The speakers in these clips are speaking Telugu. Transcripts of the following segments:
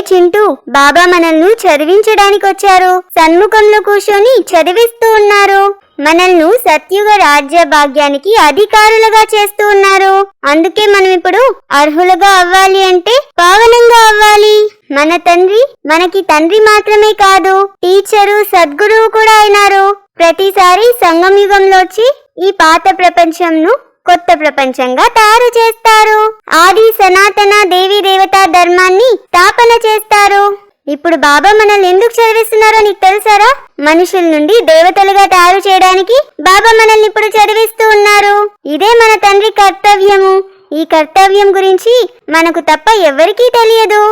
చింటూ బాబా మనల్ని చదివించడానికి వచ్చారు. సన్ముఖంలో కూర్చొని చదివిస్తూ ఉన్నారు. మనల్ని సత్యుగ రాజ్య భాగ్యానికి అధికారులుగా చేస్తూ ఉన్నారు. అందుకే మనం ఇప్పుడు అర్హులుగా అవ్వాలి అంటే పావనంగా అవ్వాలి. మన తండ్రి మనకి తండ్రి మాత్రమే కాదు టీచరు సద్గురువు కూడా అయినారు. ప్రతిసారి సంగం యుగంలో వచ్చి ఈ పాత ప్రపంచంను కొత్త ప్రపంచంగా తయారు చేస్తారు. ఆది సనాతన దేవీ దేవతా ధర్మాన్ని స్థాపన చేస్తారు. ఇప్పుడు బాబా మనల్ని ఎందుకు చదివిస్తున్నారో నీకు తెలుసారా? మనుషుల నుండి దేవతలుగా తయారు చేయడానికి బాబా మనల్ని ఇప్పుడు చదివిస్తూ ఉన్నారు. ఇదే మన తండ్రి కర్తవ్యము. ఈ కర్తవ్యం గురించి మనకు తప్ప ఎవరికీ తెలియదు.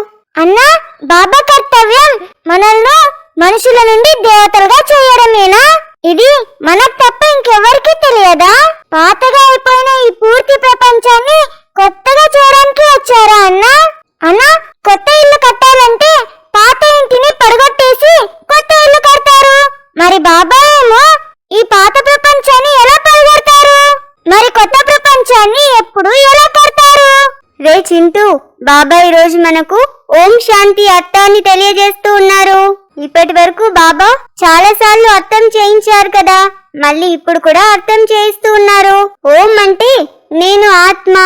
అన్నా బాబా కర్తవ్యం మనల్ని మనుషుల నుండి దేవతలుగా చేయడమేనా? ఇది మనకు తప్ప ఇంకెవరికి తెలియదా? పాతగా అయిపోయిన ఈ పూర్తి ప్రపంచాన్ని కొత్తగా చూడడానికి వచ్చారా అన్న? అన్న కొత్త ఇల్లు కట్టాలంటే పాత ఇంటిని పడగొట్టేసి కొత్త ఇల్లు కడతారు. మరి బాబా ఏమో ఈ పాత ప్రపంచాన్ని ఎలా పడగొడతారు? మరి కొత్త ప్రపంచాన్ని ఎప్పుడు ఎలా కడతారు? రే చింటూ బాబా రోజు మనకు ఓం శాంతి అర్థాన్ని తెలియజేస్తూ ఉన్నారు. ఇప్పటి వరకు బాబా చాలాసార్లు అర్థం చేయించారు కదా. మళ్ళీ ఇప్పుడు కూడా అర్థం చేయిస్తూ ఉన్నారు. ఓం అంటే నేను ఆత్మ.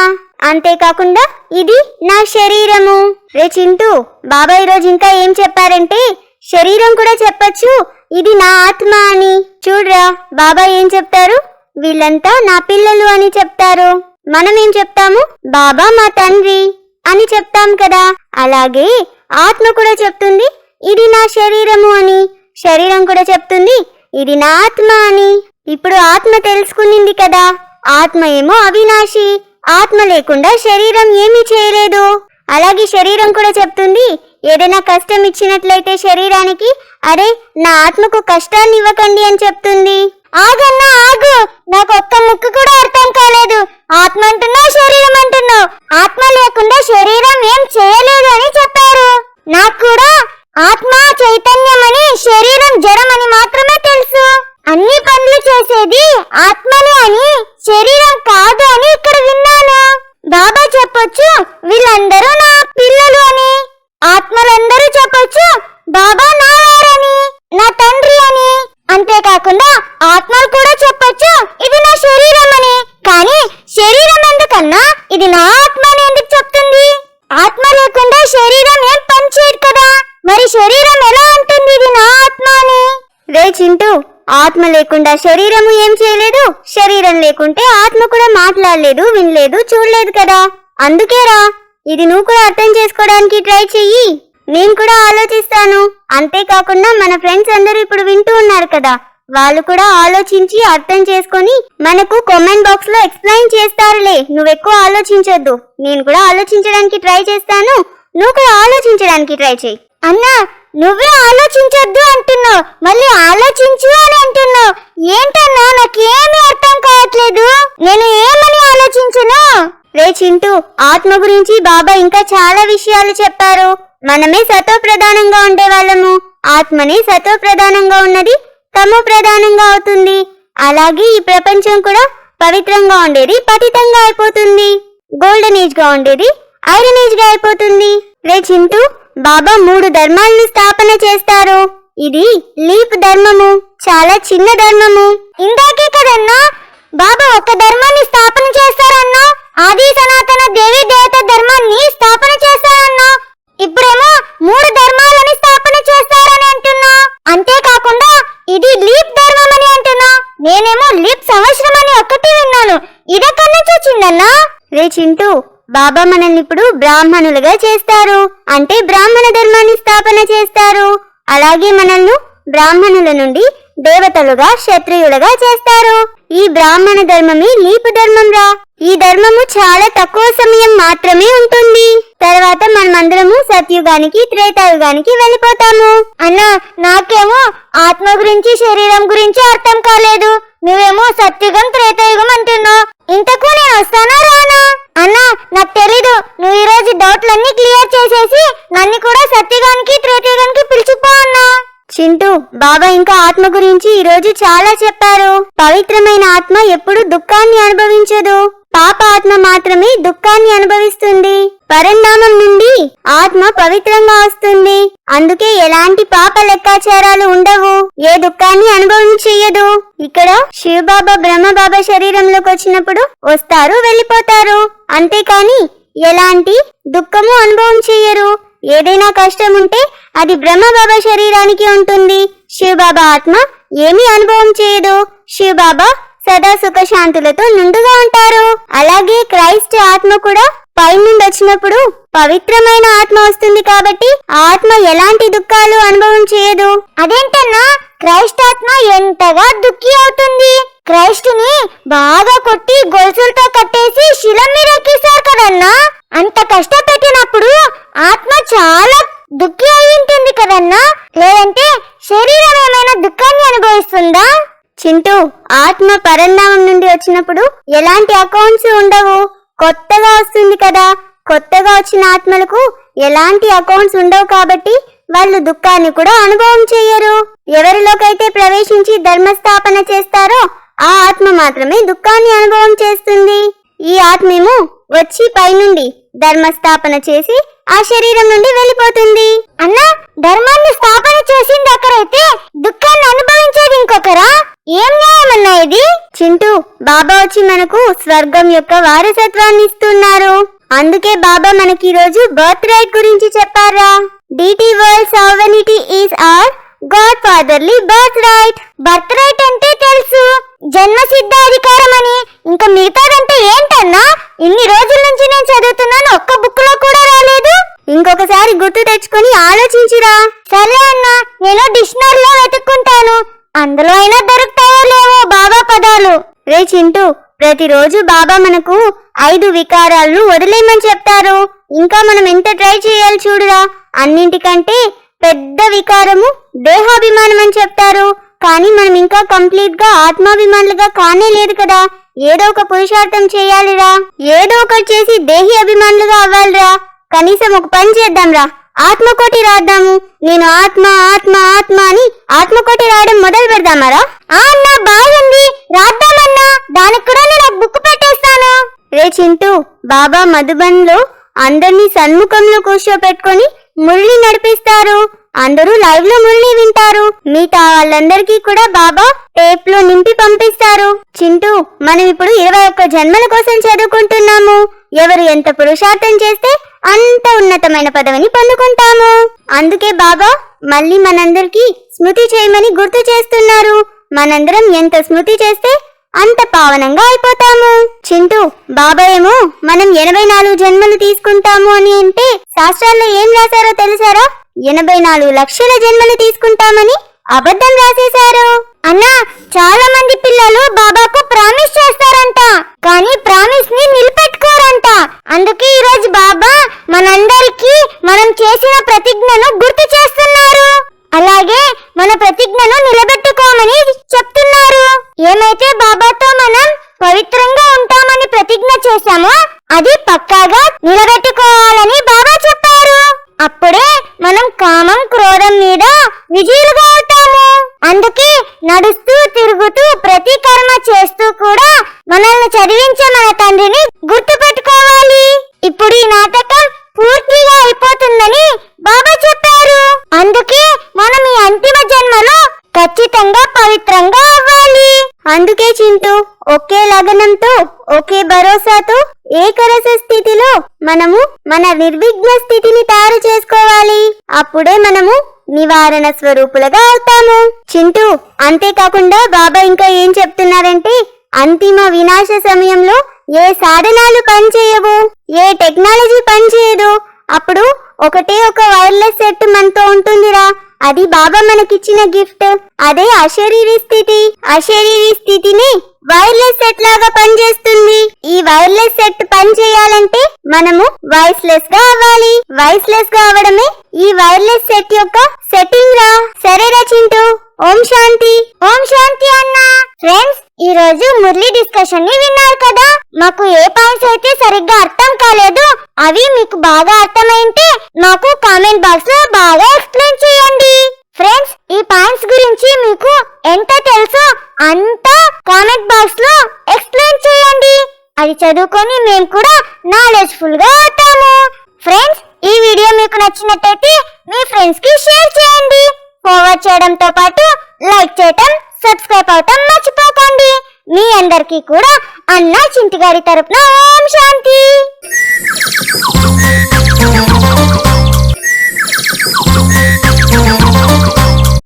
అంతేకాకుండా ఇది నా శరీరము. రే చింటూ బాబా ఈరోజు ఇంకా ఏం చెప్పారంటే శరీరం కూడా చెప్పొచ్చు ఇది నా ఆత్మ అని. చూడరా బాబా ఏం చెప్తారు? వీళ్ళంతా నా పిల్లలు అని చెప్తారు. మనం ఏం చెప్తాము? బాబా మా తండ్రి అని చెప్తాం కదా. అలాగే ఆత్మ కూడా చెప్తుంది ఇది నా శరీరము అని. శరీరం కూడా చెప్తుంది ఇది నా ఆత్మ అని. ఇప్పుడు ఆత్మ తెలుసుకునింది కదా. ఆత్మ ఏమో అవినాశి. ఆత్మ లేకుండా శరీరం ఏమీ చేయలేదు. అలాగే శరీరం కూడా చెప్తుంది ఏదైనా కష్టం ఇచ్చినట్లయితే శరీరానికి అరే నా ఆత్మకు కష్టాన్ని ఇవ్వకండి అని చెప్తుంది. ఆగన్నా ఆగు నాకు ఒక్క ముక్కు కూడా అర్థం కాలేదు. ఆత్మ అంటున్నావు శరీరం అంటున్నావు ఆత్మ లేకుండా శరీరం ఏం చేయలేదు అని చెప్పారు. నాకు కూడా ఆత్మ చైతన్యమని శరీరం జడమని మాత్రమే తెలుసు. అన్ని పనులు చేసేది ఆత్మనే అని శరీరం కాదు అని ఇక్కడ విన్నాను బాబా చెప్పొచ్చు వీళ్ళందరూ నా పిల్లలు అని ఆత్మలందరూ చెప్పొచ్చు బాబా నా వారని నా తండ్రి అని అంతేకాకుండా ఆత్మలు కూడా చెప్పొచ్చు ఇది నా శరీరం అని కానీ శరీరం ఎందుకన్నా ఇది నా ఆత్మ అని ఎందుకు చెప్తుంది ఆత్మ లేకుండా శరీరం ఏం పని చేయదు కదా మరి శరీరం ఎలా అంటుంది ఇది నా ఆత్మ అని రే చింటూ ఆత్మ లేకుండా శరీరము ఏం చేయలేదు? శరీరం లేకుంటే ఆత్మ కూడా మాట్లాడలేదు వినలేదు చూడలేదు కదా. అందుకేరా ఇది నువ్వు కూడా అర్థం చేసుకోవడానికి ట్రై చెయ్యి. నేను కూడా ఆలోచిస్తాను. అంతేకాకుండా మన ఫ్రెండ్స్ అందరూ ఇప్పుడు వింటూ ఉన్నారు కదా. వాళ్ళు కూడా ఆలోచించి అర్థం చేసుకొని మనకు కామెంట్ బాక్స్లో ఎక్స్ప్లెయిన్ చేస్తారులే. నువ్వు ఎక్కువ ఆలోచించొద్దు. నేను కూడా ఆలోచించడానికి ట్రై చేస్తాను. నువ్వు కూడా ఆలోచించడానికి ట్రై చేయి అన్నా నువ్వే ఆలోచించొద్దు అంటున్నావు. మళ్ళీ ఆలోచించు అని అంటున్నావు. ఏంటన్నా? నాకేమీ అర్థం కావట్లేదు. నేను ఏమని ఆలోచించను? రే చింటూ ఆత్మ గురించి బాబా ఇంకా చాలా విషయాలు చెప్పారు. మనమే సతో ప్రధానంగా ఉండే వాళ్ళము ఆత్మనే సతో ప్రధానంగా ఉన్నది తమో ప్రధానంగా అవుతుంది. అలాగే ఈ ప్రపంచం కూడా పవిత్రంగా ఉండేది పతితంగా అయిపోతుంది. గోల్డెన్ ఏజ్గా ఉండేది ఐరన్ ఏజ్గా అయిపోతుంది. రే చింటూ బాబా మూడు ధర్మాలను స్థాపన చేస్తారు. ఇది లీప్ ధర్మము. చాలా చిన్న ధర్మము. ఇందాకే కదన్నా బాబా ఒక ధర్మాన్ని స్థాపన చేస్తారన్నా. ఆది సనాతన దేవి దేవత ధర్మాన్ని స్థాపన చేస్తారన్నా. ఇప్పుడేమో మూడు ధర్మాలని స్థాపన చేస్తారని అంటున్నా. అంతేకాకుండా ఇది లీప్ ధర్మం అని అంటున్నా. నేనేమో లీప్ సంవత్సరం అని ఒక్కటి విన్నాను. ఇదెక్కడి నుంచి వచ్చిందన్నా? రే చింటూ బాబా మనల్ని ఇప్పుడు బ్రాహ్మణులుగా చేస్తారు. అంటే బ్రాహ్మణ ధర్మాన్ని స్థాపన చేస్తారు. అలాగే మనల్ని బ్రాహ్మణుల నుండి దేవతలుగా క్షత్రియులుగా చేస్తారు. ఈ బ్రాహ్మణ ధర్మమే లీపు ధర్మం రా ఈ ధర్మము చాలా తక్కువ సమయం మాత్రమే ఉంటుంది. తర్వాత మనమందరము సత్యుగానికి త్రేతాయుగానికి వెళ్ళిపోతాము. అన్నా నాకేమో ఆత్మ గురించి శరీరం గురించి అర్థం కాలేదు. నువ్వేమో సత్యుగం త్రేతాయుగం అంటున్నావు ఇంతకు నేను వస్తానా రానా అన్నా నాకు తెలీదు నువ్వు ఈ రోజు డౌట్లన్నీ క్లియర్ చేసేసి నన్ను కూడా సత్యుగానికి త్రేతాయుగానికి పిలిచిపో అన్నా చింటూ బాబా ఇంకా ఆత్మ గురించి ఈ రోజు చాలా చెప్పారు. పవిత్రమైన ఆత్మ ఎప్పుడు దుఃఖాన్ని అనుభవించదు. పాప ఆత్మ మాత్రమే దుఃఖాన్ని అనుభవిస్తుంది. పరంధామం నుండి ఆత్మ పవిత్రంగా వస్తుంది. అందుకే ఎలాంటి పాప లెక్కాచారాలు ఉండవు. ఏ దుఃఖాన్ని అనుభవం చెయ్యదు ఇక్కడ శివబాబా బ్రహ్మబాబా శరీరంలోకి వచ్చినప్పుడు వస్తారు వెళ్ళిపోతారు. అంతేకాని ఎలాంటి దుఃఖము అనుభవం చెయ్యరు ఏదైనా కష్టం ఉంటే అది బ్రహ్మబాబా శరీరానికి ఉంటుంది. శివబాబా ఆత్మ ఏమీ అనుభవం చేయదు. శివబాబా సదా సుఖశాంతులతో నిండుగా ఉంటారు. అలాగే క్రైస్ట్ ఆత్మ కూడా పై నుండి వచ్చినప్పుడు పవిత్రమైన ఆత్మ వస్తుంది కాబట్టి ఆత్మ ఎలాంటి దుఃఖాలు అనుభవం చేయదు. అదేంటన్నా క్రైస్ట్ ఆత్మ ఎంతగా దుఃఖి అవుతుంది. క్రైస్ట్ని బాగా కొట్టి గొలుసులతో కట్టేసి శిలం మీద ఎక్కిస్తారు కదన్నా. అంత కష్టపెట్టినప్పుడు ఆత్మ చాలా దుఃఖి అయి ఉంటుంది కదన్నా లేదంటే శరీరం ఏమైనా దుఃఖాన్ని అనుభవిస్తుందా చింటూ ఆత్మ పరంధామం నుండి వచ్చినప్పుడు ఎలాంటి అకౌంట్స్ ఉండవు? కొత్తగా వస్తుంది కదా. కొత్తగా వచ్చిన ఆత్మలకు ఎలాంటి అకౌంట్స్ ఉండవు కాబట్టి వాళ్ళు దుఃఖాన్ని కూడా అనుభవం చేయరు. ఎవరిలోకైతే ప్రవేశించి ధర్మస్థాపన చేస్తారో ఆ ఆత్మ మాత్రమే దుఃఖాన్ని అనుభవం చేస్తుంది. ఈ ఆత్మేమో వచ్చి పైనుండి ధర్మస్థాపన చేసి ఆ శరీరం నుండి వెళ్ళిపోతుంది. అన్నా ధర్మాన్ని స్థాపన చేసింది అక్కడైతే దుఃఖ అనుభవించేది ఇంకొకరా ఏం న్యాయమన్నా ఇది చింటూ బాబా వచ్చి మనకు స్వర్గం యొక్క వారసత్వాన్ని ఇస్తున్నారు. అందుకే బాబా మనకి ఈ రోజు బర్త్ రైట్ గురించి చెప్పారా? DT world sovereignty is our god fatherly birthright birthright అంటే తెలుసు. జన్మ సిద్ధ అధికారం అని. ఇంకా మిగతాదంటే ఏంటన్నా? ఇన్ని రోజుల నుంచి నేను చదువుతున్నాను ఒక్క బుక్లో కూడా రాలేదు. ఇంకొకసారి గుర్తు తెచ్చుకొని ఆలోచించురా. సరే అన్నా నేను డిక్షనరీలో వెతుక్కుంటాను. అందులో అయినా దొరుకుతాయో లేవో బాబా పదాలు. రే చింటూ ప్రతిరోజు బాబా మనకు ఐదు వికారాలను వదిలేయమని చెప్తారు. ఇంకా మనం ఎంత ట్రై చేయాలి చూడురా. అన్నింటికంటే పెద్ద వికారము దేహాభిమానం అని చెప్తారు. కానీ మనం ఇంకా కంప్లీట్గా ఆత్మాభిమానులుగా కానే లేదు కదా. ఏదో ఒక పురుషార్థం చేయాలిరా. ఏదో ఒకటి చేసి దేహి అభిమానులుగా అవ్వాలిరా. కనీసం ఒక పని చేద్దాంరా. ఆత్మకోటి రాద్దాము. నేను ఆత్మ ఆత్మ ఆత్మ అని ఆత్మకోటి రాయడం మొదలు పెడదామరా? ఆ అన్నా బాగుంది. రాద్దామన్నా. దానికి కూడా నేను బుక్ పెట్టేస్తాను. రే చింటూ బాబా మధుబన్లో అందరినీ సన్ముఖంలో కూర్చోపెట్టుకొని మురళి నడిపిస్తారు. అందరూ లైవ్లో మురళి వింటారు. మిగతా వాళ్ళందరికీ కూడా బాబా టేప్లో నింపి పంపిస్తారు. చింటూ మనం ఇప్పుడు ఇరవై ఒక్క జన్మల కోసం చదువుకుంటున్నాము. ఎవరు ఎంత పురుషార్థం చేస్తే అంత ఉన్నతమైన పదవిని పొందుకుంటాము. అందుకే బాబా మళ్ళీ మనందరికీ స్మృతి చేయమని గుర్తు చేస్తున్నారు. మనందరం ఎంత స్మృతి చేస్తే అంత పావనంగా అయిపోతాము. చింటూ బాబా ఏమో మనం ఎనభై నాలుగు జన్మలు తీసుకుంటాము అని అంటే శాస్త్రాల్లో ఏం రాశారో తెలుసారా? ఎనభై నాలుగు లక్షల జన్మలు తీసుకుంటామని అబద్ధం రాసేశారు. అన్నా చాలా మంది పిల్లలు బాబాకు ప్రామిస్ చేస్తారంట. కానీ ప్రామిస్ని అందుకే ఈ రోజు బాబా మనందరికీ మనం చేసిన ప్రతిజ్ఞను గుర్తు చేస్తున్నారు. అలాగే మన ప్రతిజ్ఞను నిలబెట్టుకోమని చెప్తున్నారు. ఏమైతే బాబాతో మనం పవిత్రంగా ఉంటామని ప్రతిజ్ఞ చేశామో అది పక్కాగా నిలబెట్టుకోవాలని బాబా చెప్పారు. అప్పుడే మనం కామం క్రోధం మీద విజయులుగా అవుతాము. అందుకే నడుస్తూ తిరుగుతూ ప్రతి కర్మ చేస్తూ కూడా మనల్ని చదివించే మన తండ్రిని గుర్తు పెట్టుకోవాలి ఇప్పుడు ఈ నాటకం పూర్తిగా అయిపోతుందని బాబా చెప్పారు అందుకే మనం ఈ అంతిమ జన్మలో ఖచ్చితంగా పవిత్రంగా అవ్వాలి అందుకే చింటూ ఒకే లగనంతో ఒకే భరోసాతో ఏకరస స్థితిలో మనము మన నిర్విఘ్న స్థితిని తయారు చేసుకోవాలి. అప్పుడే మనము నివారణ స్వరూపులుగా అవుతాము. చింటూ అంతేకాకుండా బాబా ఇంకా ఏం చెప్తున్నారంటే అంతిమ వినాశ సమయంలో ఏ సాధనాలు పనిచేయవు ఏ టెక్నాలజీ పనిచేయదు. అప్పుడు ఒకటే ఒక వైర్లెస్ సెట్ మనతో ఉంటుందిరా. అది బాబా మనకిచ్చిన గిఫ్ట్. అదే అశరీరి స్థితి. అశరీరి స్థితిని వైర్లెస్ సెట్ లాగా పనిచేస్తుంది. ఈ వైర్లెస్ సెట్ పని చేయాలంటే మనము వాయిస్లెస్గా అవ్వాలి. వాయిస్లెస్గా అవడమే ఈ వైర్లెస్ సెట్ యొక్క సెట్టింగ్ రా. సరేరా చింటూ? ఓం శాంతి. ఓం శాంతి అన్నా. ఫ్రెండ్స్ ఈ రోజు మురళి డిస్కషన్ని విన్నారు కదా. మాకు ఏ పాయింట్స్ అయితే సరిగ్గా అర్థం కాలేదు అవి మీకు బాగా అర్థమైంటే మాకు కామెంట్ బాక్స్లో బాగా ఎక్స్ప్లెయిన్ చేయండి. ఫ్రెండ్స్ ఈ పాయింట్స్ గురించి మీకు ఎంత తెలుసో అంతా కామెంట్ బాక్స్లో ఎక్స్ప్లెయిన్ చేయండి. అది చదువుకొని మేము కూడా నాలెడ్జ్ఫుల్గా అవుతాము. ఫ్రెండ్స్ ఈ వీడియో మీకు నచ్చినట్టయితే మీ ఫ్రెండ్స్కి షేర్ చేయండి. ఫార్వర్డ్ చేయడంతో పాటు లైక్ చేయటం సబ్స్క్రైబ్ అవటం మర్చిపోకండి. మీ అందరికీ కూడా అన్న చింటిగారి తరపున ఓం శాంతి.